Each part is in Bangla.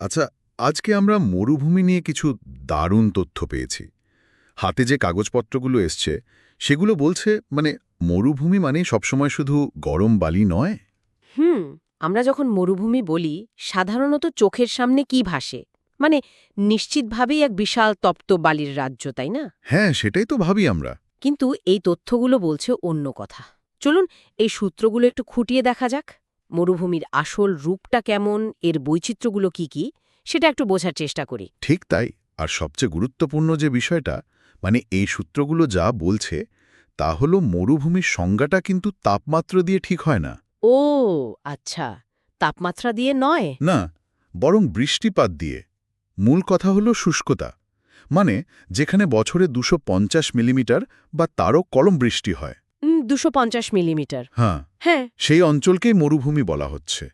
আচ্ছা আজকে আমরা মরুভূমি নিয়ে কিছু দারুণ তথ্য পেয়েছি। হাতে যে কাগজপত্রগুলো এসছে সেগুলো বলছে মানে মরুভূমি মানে সবসময় শুধু গরম বালি নয়? হুম আমরা যখন মরুভূমি বলি সাধারণত চোখের সামনে কি ভাসে? মানে নিশ্চিতভাবেই এক বিশাল তপ্ত বালির রাজ্য তাই না? হ্যাঁ সেটাই তো ভাবি আমরা। কিন্তু এই তথ্যগুলো বলছে অন্য কথা। চলুন এই সূত্রগুলো একটু খুঁটিয়ে দেখা যাক। মরুভূমির আসল রূপটা কেমন এর বৈচিত্র্যগুলো কি কি সেটা একটু বোঝার চেষ্টা করি। ঠিক তাই আর সবচেয়ে গুরুত্বপূর্ণ যে বিষয়টা মানে এই সূত্রগুলো যা বলছে তা হল মরুভূমির সংজ্ঞাটা কিন্তু তাপমাত্রা দিয়ে ঠিক হয় না। ও আচ্ছা তাপমাত্রা দিয়ে নয়? না বরং বৃষ্টিপাত দিয়ে। মূল কথা হল শুষ্কতা মানে যেখানে বছরে দুশো মিলিমিটার বা তারও কলম বৃষ্টি হয়। দুশো পঞ্চাশ মিলিমিটার। হ্যাঁ। হ্যাঁ। সেই অঞ্চলকেই মরুভূমি বলা হচ্ছে।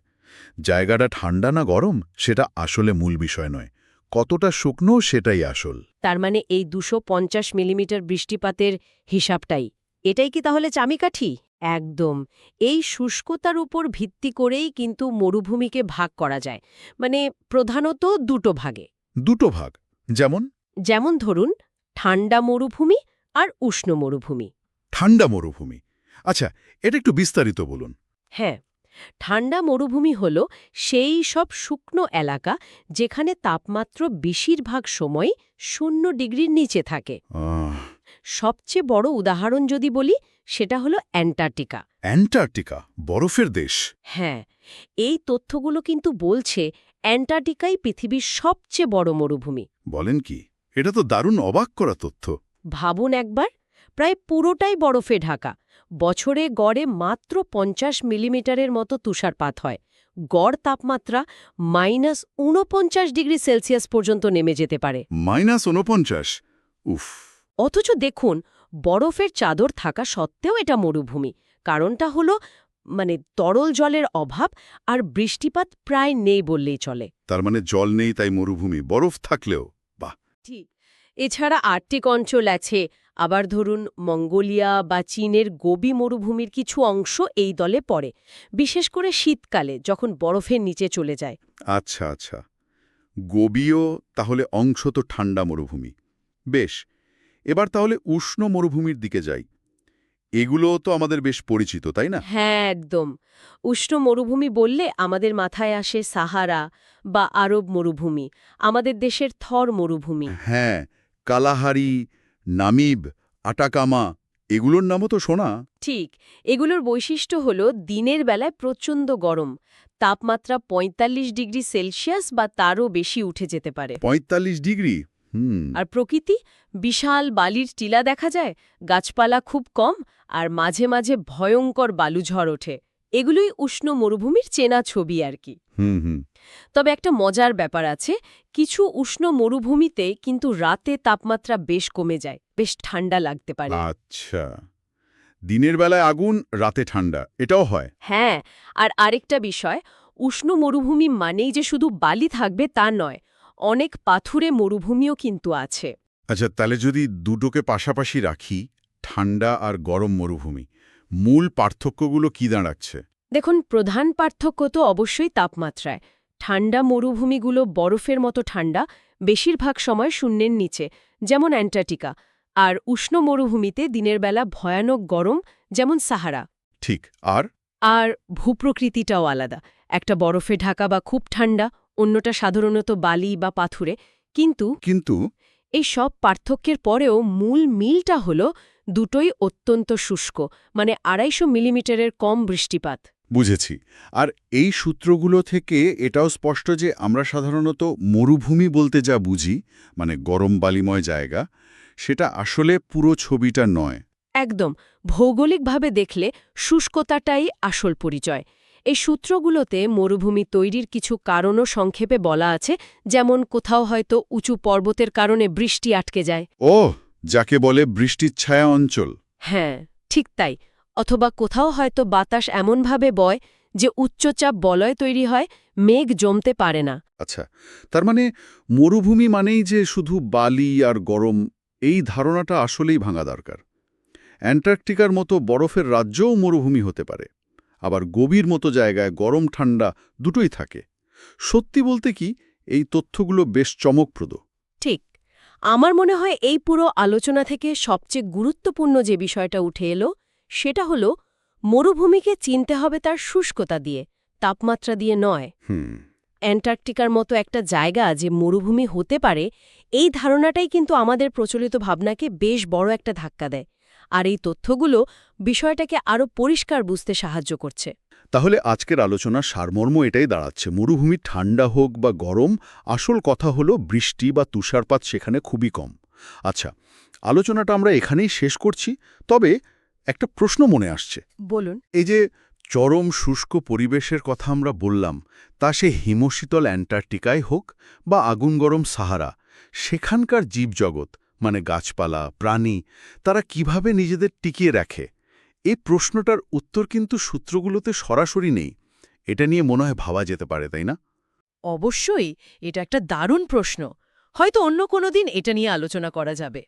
জায়গাটা ঠান্ডা না গরম সেটা আসলে মূল বিষয় নয়। কতটা শুকনো সেটাই আসল। তার মানে এই দুশো পঞ্চাশ মিলিমিটার বৃষ্টিপাতের হিসাবটাই। এটাই কি তাহলে চামিকাঠি? একদম। এই শুষ্কতার উপর ভিত্তি করেই কিন্তু মরুভূমিকে ভাগ করা যায়। মানে প্রধানত দুটো ভাগে। দুটো ভাগ। যেমন? যেমন ধরুন ঠান্ডা মরুভূমি আর উষ্ণ মরুভূমি। ঠান্ডা মরুভূমি। আচ্ছা এটা একটু বিস্তারিত বলুন। হ্যাঁ ঠান্ডা মরুভূমি হল সেই সব শুকনো এলাকা যেখানে তাপমাত্রা বেশিরভাগ সময় শূন্য ডিগ্রির নিচে থাকে। সবচেয়ে বড় উদাহরণ যদি বলি সেটা হলো অ্যান্টার্কটিকা। অ্যান্টার্কটিকা বরফের দেশ। হ্যাঁ এই তথ্যগুলো কিন্তু বলছে অ্যান্টার্কটিকাই পৃথিবীর সবচেয়ে বড় মরুভূমি। বলেন কি? এটা তো দারুণ অবাক করা তথ্য। ভাবুন একবার প্রায় পুরোটাই বরফে ঢাকা। বছরে গড়ে মাত্র পঞ্চাশ মিলিমিটারের মতো তুষারপাত হয়। গড় তাপমাত্রা মাইনাস ঊনপঞ্চাশ ডিগ্রি সেলসিয়াস পর্যন্ত নেমে যেতে পারে। মাইনাস উনপঞ্চাশ উফ। অথচ দেখুন বরফের চাদর থাকা সত্ত্বেও এটা মরুভূমি। কারণটা হলো মানে তরল জলের অভাব আর বৃষ্টিপাত প্রায় নেই বললেই চলে। তার মানে জল নেই তাই মরুভূমি। বরফ থাকলেও বাহ। ঠিক। এছাড়া আর্টিক অঞ্চল আছে আবার ধরুন মঙ্গোলিয়া বা চীনের গোবি মরুভূমির কিছু অংশ এই দলে পড়ে বিশেষ করে শীতকালে যখন বরফের নিচে চলে যায়। আচ্ছা আচ্ছা। গোবীয় তাহলে অংশ তো ঠান্ডা মরুভূমি। বেশ এবার তাহলে উষ্ণ মরুভূমির দিকে যাই। এগুলো তো আমাদের বেশ পরিচিত তাই না? হ্যাঁ একদম। উষ্ণ মরুভূমি বললে আমাদের মাথায় আসে সাহারা বা আরব মরুভূমি আমাদের দেশের থর মরুভূমি। হ্যাঁ কালাহারি নামিব আটাকামা এগুলোর নামও তো শোনা। ঠিক এগুলোর বৈশিষ্ট্য হল দিনের বেলায় প্রচণ্ড গরম। তাপমাত্রা ৪৫ ডিগ্রি সেলসিয়াস বা তারও বেশি উঠে যেতে পারে। পঁয়তাল্লিশ ডিগ্রি? হুম। আর প্রকৃতি? বিশাল বালির টিলা দেখা যায় গাছপালা খুব কম আর মাঝে মাঝে ভয়ঙ্কর বালুঝড় ওঠে। এগুলোই উষ্ণ মরুভূমির চেনা ছবি আর কি। হুম হুম। তবে একটা মজার ব্যাপার আছে কিছু উষ্ণ মরুভূমিতে কিন্তু রাতে তাপমাত্রা বেশ কমে যায় বেশ ঠান্ডা লাগতে পারে। আচ্ছা। দিনের বেলায় আগুন রাতে ঠান্ডা এটাও হয়। হ্যাঁ আর আরেকটা বিষয় উষ্ণ মরুভূমি মানেই যে শুধু বালি থাকবে তা নয় অনেক পাথুরে মরুভূমিও কিন্তু আছে। আচ্ছা তাহলে যদি দুটোকে পাশাপাশি রাখি ঠান্ডা আর গরম মরুভূমি মূল পার্থক্যগুলো কি দাঁড়াচ্ছে? দেখুন প্রধান পার্থক্য তো অবশ্যই তাপমাত্রায়। ঠান্ডা মরুভূমিগুলো বরফের মতো ঠান্ডা বেশিরভাগ সময় শূন্যের নিচে যেমন অ্যান্টার্কটিকা আর উষ্ণ মরুভূমিতে দিনের বেলা ভয়ানক গরম যেমন সাহারা। ঠিক আর? আর ভূপ্রকৃতিটাও আলাদা একটা বরফে ঢাকা বা খুব ঠান্ডা অন্যটা সাধারণত বালি বা পাথুরে কিন্তু কিন্তু? এই সব পার্থক্যের পরেও মূল মিলটা হল দুটোই অত্যন্ত শুষ্ক মানে আড়াইশো মিলিমিটারের কম বৃষ্টিপাত। বুঝেছি। আর এই সূত্রগুলো থেকে এটাও স্পষ্ট যে আমরা সাধারণত মরুভূমি বলতে যা বুঝি মানে গরম বালিময় জায়গা সেটা আসলে পুরো ছবিটা নয়। একদম। ভৌগোলিকভাবে দেখলে শুষ্কতাটাই আসল পরিচয়। এই সূত্রগুলোতে মরুভূমি তৈরির কিছু কারণও সংক্ষেপে বলা আছে যেমন কোথাও হয়তো উঁচু পর্বতের কারণে বৃষ্টি আটকে যায়। ও যাকে বলে বৃষ্টির ছায়া অঞ্চল। হ্যাঁ ঠিক তাই। অথবা কোথাও হয়তো বাতাস এমনভাবে বয় যে উচ্চচাপ বলয় তৈরি হয় মেঘ জমতে পারে না। আচ্ছা তার মানে মরুভূমি মানেই যে শুধু বালি আর গরম এই ধারণাটা আসলেই ভাঙা দরকার। অ্যান্টার্কটিকার মতো বরফের রাজ্যও মরুভূমি হতে পারে আবার গভীর মতো জায়গায় গরম ঠান্ডা দুটোই থাকে। সত্যি বলতে কি এই তথ্যগুলো বেশ চমকপ্রদ। ঠিক আমার মনে হয় এই পুরো আলোচনা থেকে সবচেয়ে গুরুত্বপূর্ণ যে বিষয়টা উঠে এলো সেটা হলো মরুভূমিকে চিনতে হবে তার শুষ্কতা দিয়ে তাপমাত্রা দিয়ে নয়। হুম। অ্যান্টার্কটিকার মতো একটা জায়গা যে মরুভূমি হতে পারে এই ধারণাটাই কিন্তু আমাদের প্রচলিত ভাবনাকে বেশ বড় একটা ধাক্কা দেয়। আর এই তথ্যগুলো বিষয়টাকে আরও পরিষ্কার বুঝতে সাহায্য করছে। তাহলে আজকের আলোচনার সারমর্ম এটাই দাঁড়াচ্ছে। মরুভূমি ঠান্ডা হোক বা গরম আসল কথা হলো বৃষ্টি বা তুষারপাত সেখানে খুবই কম। আচ্ছা আলোচনাটা আমরা এখানেই শেষ করছি। তবে একটা প্রশ্ন মনে আসছে। বলুন। এই যে চরম শুষ্ক পরিবেশের কথা আমরা বললাম তা সে হিমশীতল অ্যান্টার্কটিকায় হোক বা আগুন গরম সাহারা সেখানকার জীবজগৎ মানে গাছপালা প্রাণী তারা কীভাবে নিজেদের টিকিয়ে রাখে? এই প্রশ্নটার উত্তর কিন্তু সূত্রগুলোতে সরাসরি নেই। এটা নিয়ে মনে হয় ভাবা যেতে পারে তাই না? অবশ্যই এটা একটা দারুণ প্রশ্ন। হয়তো অন্য কোনো দিন এটা নিয়ে আলোচনা করা যাবে।